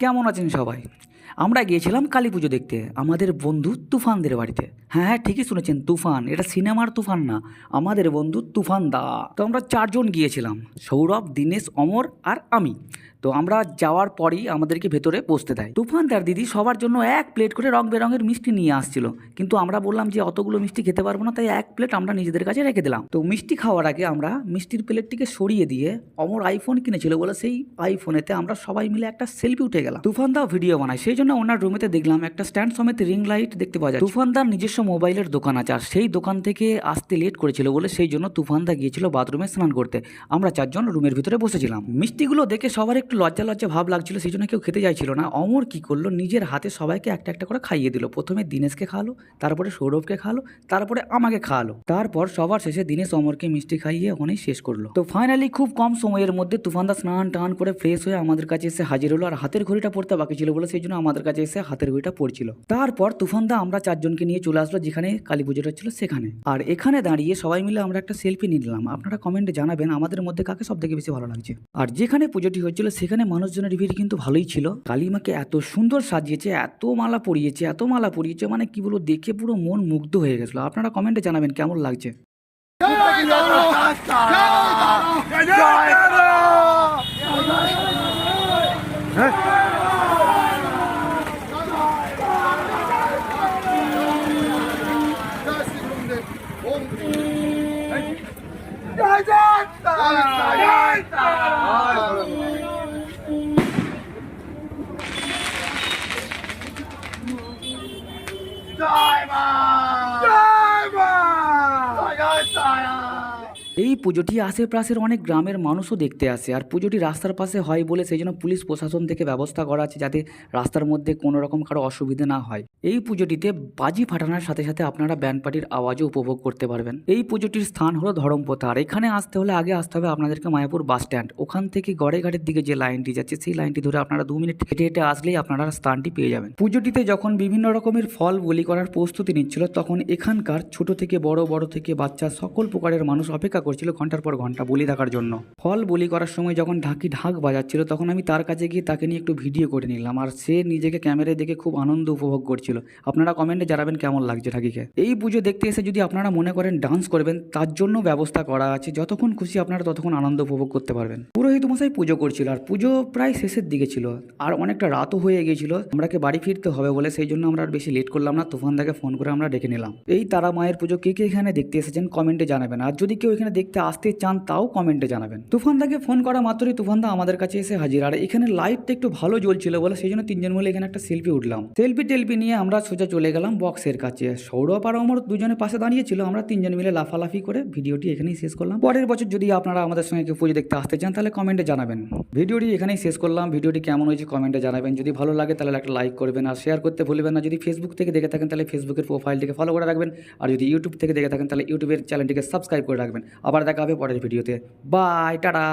কেমন আছেন সবাই? আমরা গিয়েছিলাম কালী পুজো দেখতে, আমাদের বন্ধু তুফানদের বাড়িতে। হ্যাঁ হ্যাঁ ঠিকই শুনেছেন, তুফান। এটা সিনেমার তুফান না, আমাদের বন্ধু তুফান দা তো আমরা চারজন গিয়েছিলাম, সৌরভ, দীনেশ, অমর আর আমি। তো আমরা যাওয়ার পরই আমাদেরকে ভেতরে বসতে দেয়। তুফান তার দিদি সবার জন্য এক প্লেট করে রং বেরঙের মিষ্টি নিয়ে আসছিল। কিন্তু আমরা বললাম যে, অতগুলো মিষ্টি খেতে পারব না, তাই এক প্লেট আমরা নিজেদের কাছে রেখে দিলাম। তো মিষ্টি খাওয়ার আগে আমরা মিষ্টির প্লেটটিকে সরিয়ে দিয়ে অমর আইফোন কিনেছিল বলে সেই আইফোনেতে আমরা সবাই মিলে একটা সেলফি উঠে গেলাম। তুফান দাও ভিডিও বানায়। সেই জন্য ওনার রুমেতে দেখলাম একটা স্ট্যান্ড সমেত রিং লাইট দেখতে পাওয়া যায়। তুফান দার নিজস্ব মোবাইলের দোকান আছে আর সেই দোকান থেকে আসতে লেট করেছিল বলে সেই জন্য তুফান দা গিয়েছিল বাথরুমে স্নান করতে। আমরা চারজন রুমের ভিতরে বসেছিলাম। মিষ্টিগুলো দেখে সবার একটু লজ্জা লজ্জা ভাব লাগছিল, সেই জন্য কেউ খেতে চাইছিল না। অমর কি করল? নিজের হাতে সবাইকে একটা একটা করে খাইয়ে দিল। প্রথমে দিনেশকে খাওয়ালো, তারপরে সৌরভকে খাওয়ালো, তারপরে আমাকে খাওয়ালো। তারপর সবার শেষে দিনেশ অমরকে মিষ্টি খাইয়ে ওখানেই শেষ করল। তো ফাইনালি খুব কম সময়ের মধ্যে তুফানদা স্নান টান করে ফ্রেশ হয়ে আমাদের কাছে এসে হাজির হলো। আর হাতের ঘড়িটা পড়তে বাকি ছিল বলে সেই জন্য আমাদের কাছে এসে হাতের ঘড়িটা পড়ছিল। তারপর তুফানদা আমরা চারজনকে নিয়ে চলে আসলো, যেখানে কালী পুজোটা ছিল সেখানে। আর এখানে দাঁড়িয়ে সবাই মিলে আমরা একটা সেলফি নিলাম। আপনারা কমেন্টে জানাবেন আমাদের মধ্যে কাকে সব থেকে বেশি ভালো লাগছে। আর যেখানে পুজোটি হচ্ছিল সেখানে মানুষজনের ভিড় কিন্তু ভালোই ছিল কালীমাকে এত সুন্দর সাজিয়েছে এত মালা পরিয়েছে এত মালা পরিয়েছে মানে কি বলব দেখে পুরো মন মুগ্ধ হয়ে গেছিল আপনারা কমেন্টে জানাবেন কেমন লাগছে E পুজোটি আশেপাশের অনেক গ্রামের মানুষও দেখতে আসে আর পুজোটি রাস্তার পাশে হয় বলে সেই জন্য পুলিশ প্রশাসন থেকে ব্যবস্থা করা আছে যাতে রাস্তার মধ্যে কোনো রকম কারও অসুবিধে না হয়। এই পুজোটিতে বাজি ফাটানোর সাথে সাথে আপনারা ব্যান্ড পার্টির আওয়াজও উপভোগ করতে পারবেন। এই পুজোটির স্থান হলো ধরমপোতা আর এখানে আসতে হলে আগে আসতে হবে আপনাদেরকে মায়াপুর বাস স্ট্যান্ড। ওখান থেকে গড়েঘাটের দিকে যে লাইনটি যাচ্ছে সেই লাইনটি ধরে আপনারা দু মিনিট হেঁটে হেঁটে আসলেই আপনারা স্থানটি পেয়ে যাবেন। পুজোটিতে যখন বিভিন্ন রকমের ফল বলি করার প্রস্তুতি নিচ্ছিল তখন এখানকার ছোট থেকে বড় বড় থেকে বাচ্চা সকল প্রকারের মানুষ অপেক্ষা করছিল ঘণ্টার পর ঘণ্টা বলি দেখার জন্য। ফল বলি করার সময় যখন ঢাকি ঢাক বাজাচ্ছিল, তখন আমি তার কাছে গিয়ে তাকে নিয়ে একটু ভিডিও করে নিলাম। আর সে নিজেকে ক্যামেরায় দেখে খুব আনন্দ উপভোগ করছিল। আপনারা কমেন্টে জানাবেন কেমন লাগছে ঢাকিকে। এই পুজো দেখতে এসে যদি আপনারা মনে করেন ডান্স করবেন, তার জন্য ব্যবস্থা করা আছে। যতক্ষণ খুশি আপনারা ততক্ষণ আনন্দ উপভোগ করতে পারবেন। পুরোহিত মশাই পুজো করছিল, আর পুজো প্রায় শেষের দিকে ছিল। আর অনেকটা রাতও হয়ে গিয়েছিল। আমরাকে বাড়ি ফিরতে হবে বলে সেই জন্য আমরা আর বেশি লেট করলাম না। তুফানদাকে ফোন করে আমরা ডেকে নিলাম। এই তারা মায়ের পুজো কে কে এখানে দেখতে এসেছেন কমেন্টে জানাবেন। আর যদি কেউ এখানে দেখতে আসতে চান তাও কমেন্টে জানাবেন। তুফানদাকে ফোন করা মাত্রই তুফানদা আমাদের কাছে এসে হাজির। আর এখানে লাইটটা একটু ভালো জ্বলছিল বলে সেই জন্য তিনজন মিলে এখানে একটা সেলফি উঠলাম। সেলফি টেলফি নিয়ে আমরা সোজা চলে গেলাম বক্সের কাছে। সৌরভ আর অমর দুজনের পাশে দাঁড়িয়েছিল। আমরা তিনজন মিলে লাফালাফি করে ভিডিওটি এখানেই শেষ করলাম। পরের বছর যদি আপনারা আমাদের সঙ্গে কেউ পুজো দেখতে আসতে চান, তাহলে কমেন্টে জানাবেন। ভিডিওটি এখানেই শেষ করলাম। ভিডিওটি কেমন হয়েছে কমেন্টে জানাবেন। যদি ভালো লাগে, তাহলে একটা লাইক করবেন আর শেয়ার করতে ভুলবেন না। যদি ফেসবুক থেকে দেখে থাকেন, তাহলে ফেসবুকের প্রোফাইলটিকে ফলো করে রাখবেন। আর যদি ইউটিউব থেকে দেখে থাকেন, তাহলে ইউটিউবের চ্যানেলটিকে সাবস্ক্রাইব করে রাখবেন। আবার দেখা হবে পরের ভিডিওতে। Bye tata.